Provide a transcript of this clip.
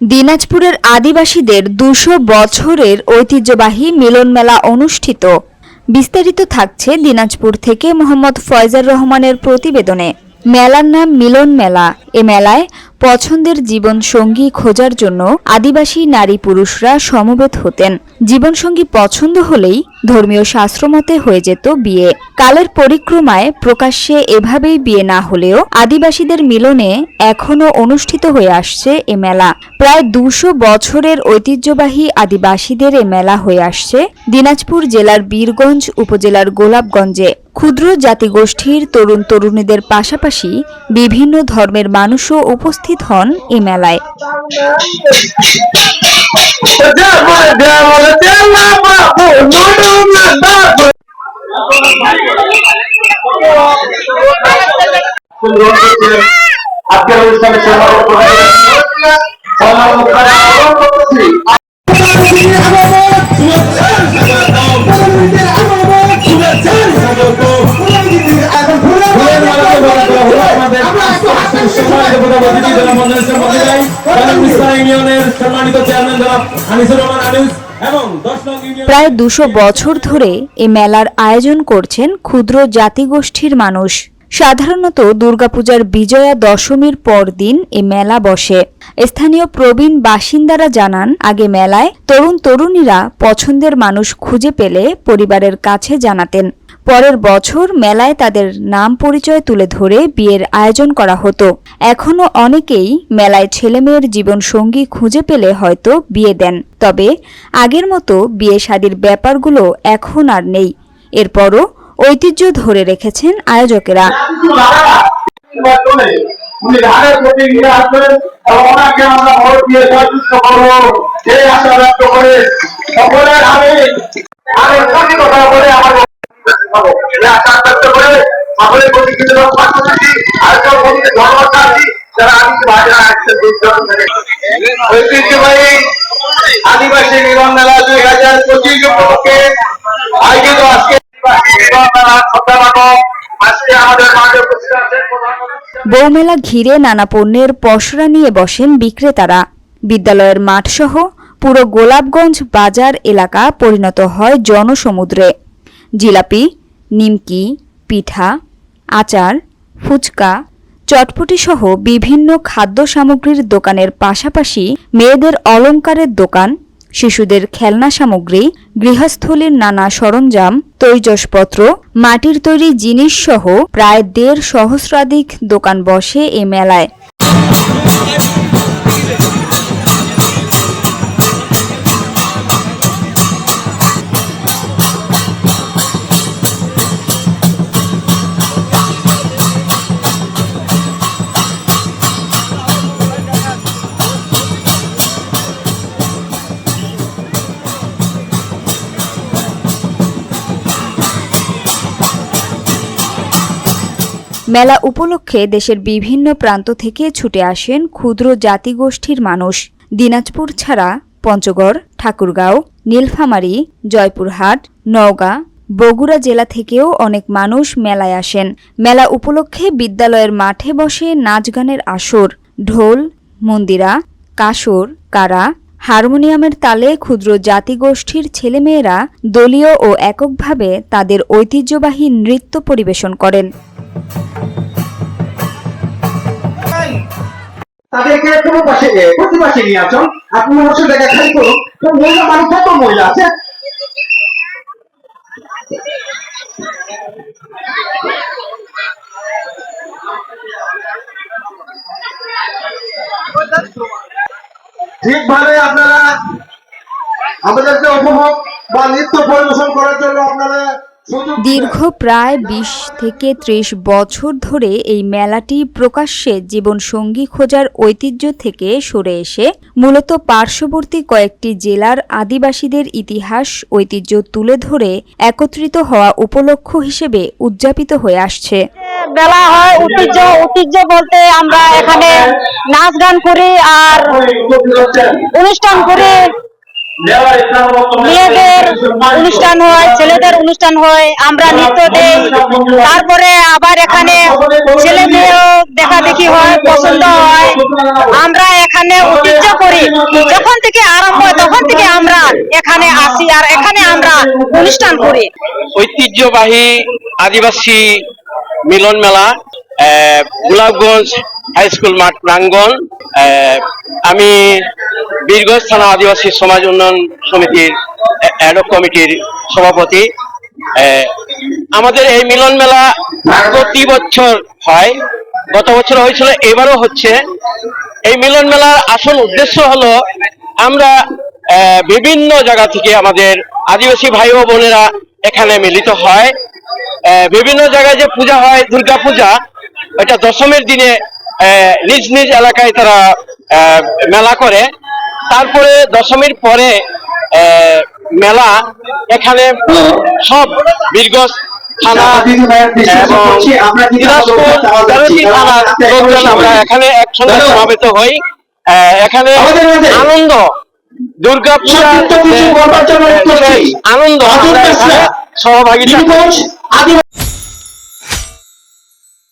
দিনাজপুরের আদিবাসীদের দুশো বছরের ঐতিহ্যবাহী মিলন মেলা অনুষ্ঠিত। বিস্তারিত থাকছে দিনাজপুর থেকে মোহাম্মদ ফয়জার রহমানের প্রতিবেদনে। মেলার নাম মিলন মেলা। এ মেলায় পছন্দের জীবন সঙ্গী খোঁজার জন্য আদিবাসী নারী পুরুষরা সমবেত হতেন। জীবনসঙ্গী পছন্দ হলেই ধর্মীয় শাস্ত্রমতে হয়ে যেত বিয়ে। কালের পরিক্রমায় প্রকাশ্যে এভাবেই বিয়ে না হলেও আদিবাসীদের মিলনে এখনও অনুষ্ঠিত হয়ে আসছে এ মেলা। প্রায় দুশো বছরের ঐতিহ্যবাহী আদিবাসীদের এ মেলা হয়ে আসছে দিনাজপুর জেলার বীরগঞ্জ উপজেলার গোলাপগঞ্জে। ক্ষুদ্র জাতিগোষ্ঠীর তরুণ তরুণীদের পাশাপাশি বিভিন্ন ধর্মের মানুষও উপস্থিত হন এ মেলায়। সমাপন করছি সম্মানিত চেয়ারম্যান জনাব আনিসুর রহমান আনিস প্রায় দুশো বছর ধরে এ মেলার আয়োজন করছেন ক্ষুদ্র জাতিগোষ্ঠীর মানুষ। সাধারণত দুর্গাপূজার বিজয়া দশমীর পর দিন এ মেলা বসে। স্থানীয় প্রবীণ বাসিন্দারা জানান, আগে মেলায় তরুণ তরুণীরা পছন্দের মানুষ খুঁজে পেলে পরিবারের কাছে জানাতেন। পরের বছর মেলায় তাদের নাম পরিচয় তুলে ধরে বিয়ের আয়োজন করা হতো। এখনও অনেকেই মেলায় ছেলেমেয়ের জীবন সঙ্গী খুঁজে পেলে হয়তো বিয়ে দেন। তবে আগের মতো বিয়ে শাদির ব্যাপারগুলো এখন আর নেই। এরপরও ঐতিহ্য ধরে রেখেছেন আয়োজকেরা। আমার সকলের প্রতি কৃতজ্ঞতা করছি ধন্যবাদ জানাচ্ছি। যারা ভাইরা আসছেন ঐতিহ্যবাহী আদিবাসী মিলন মেলা দুই হাজার পঁচিশ উপলক্ষে আয়োজিত আজকে আজকে বৌমেলা ঘিরে নানা পণ্যের পসরা নিয়ে বসেন বিক্রেতারা। বিদ্যালয়ের মাঠসহ পুরো গোলাপগঞ্জ বাজার এলাকা পরিণত হয় জনসমুদ্রে। জিলাপি, নিমকি, পিঠা আচার, ফুচকা চটপটি সহ বিভিন্ন খাদ্য সামগ্রীর দোকানের পাশাপাশি মেয়েদের অলঙ্কারের দোকান, শিশুদের খেলনা সামগ্রী, গৃহস্থলীর নানা সরঞ্জাম, তৈজসপত্র, মাটির তৈরি জিনিস সহ প্রায় দেড় সহস্রাধিক দোকান বসে এ মেলায়। মেলা উপলক্ষে দেশের বিভিন্ন প্রান্ত থেকে ছুটে আসেন ক্ষুদ্র জাতিগোষ্ঠীর মানুষ। দিনাজপুর ছাড়া পঞ্চগড়, ঠাকুরগাঁও, নীলফামারী, জয়পুরহাট, নওগাঁ, বগুড়া জেলা থেকেও অনেক মানুষ মেলায় আসেন। মেলা উপলক্ষে বিদ্যালয়ের মাঠে বসে নাচ গানের আসর, ঢোল, মন্দিরা, কাসর, কারা, হারমোনিয়ামের তালে ক্ষুদ্র জাতিগোষ্ঠীর ছেলেমেয়েরা দলীয় ও এককভাবে তাদের ঐতিহ্যবাহী নৃত্য পরিবেশন করেন। তাদেরকে কোনো পাশে প্রতি পাশে নিয়ে আপনি তো মহিলা মানুষ, কত মহিলা আছে ঠিকভাবে আপনারা আমাদেরকে উপভোগ বা নৃত্য পরিবেশন করার জন্য আপনারা। দীর্ঘ প্রায় বিশ থেকে ত্রিশ বছর ধরে এই মেলাটি প্রকাশ্যে জীবনসঙ্গী খোঁজার ঐতিহ্য থেকে সরে এসে মূলত পার্শ্ববর্তী কয়েকটি জেলার আদিবাসীদের ইতিহাস, ঐতিহ্য তুলে ধরে একত্রিত হওয়া উপলক্ষ হিসেবে উদযাপিত হয়ে আসছে। বেলা হয় ঐতিহ্য ঐতিহ্য বলতে আমরা এখানে নাচ গান করি আর অনুষ্ঠান করি। মেয়েদের অনুষ্ঠান হয় ছেলেদের অনুষ্ঠান হয় আমরা নৃত্য দেই। তারপরে আবার এখানে ছেলে মেয়েও দেখা দেখি হয় পছন্দ হয়। আমরা এখানে ঐতিহ্য করি। যখন থেকে আরম্ভ হয় তখন থেকে আমরা এখানে আসি আর এখানে আমরা অনুষ্ঠান করি। ঐতিহ্যবাহী আদিবাসী মিলন মেলা গোলাপগঞ্জ হাই স্কুল মাঠ প্রাঙ্গন আমি বীরগঞ্জ থানা আদিবাসী সমাজ উন্নয়ন সমিতির অ্যাডক কমিটির সভাপতি। আমাদের এই মিলন মেলা প্রতি বছর হয়। গত বছর হয়েছিল, এবারও হচ্ছে। এই মিলন মেলার আসল উদ্দেশ্য হলো, আমরা বিভিন্ন জায়গা থেকে আমাদের আদিবাসী ভাই ও বোনেরা এখানে মিলিত হয়। বিভিন্ন জায়গায় যে পূজা হয় দুর্গা পূজা ওইটা দশমের দিনে নিজ নিজ এলাকায় তারা মেলা করে। তারপরে দশমীর পরে মেলা এখানে সব বীরগঞ্জ থানা এবং আমরা এখানে একসঙ্গে সমাবেত হই। এখানে আনন্দ দুর্গা পূজা। আনন্দ সহভাগিতা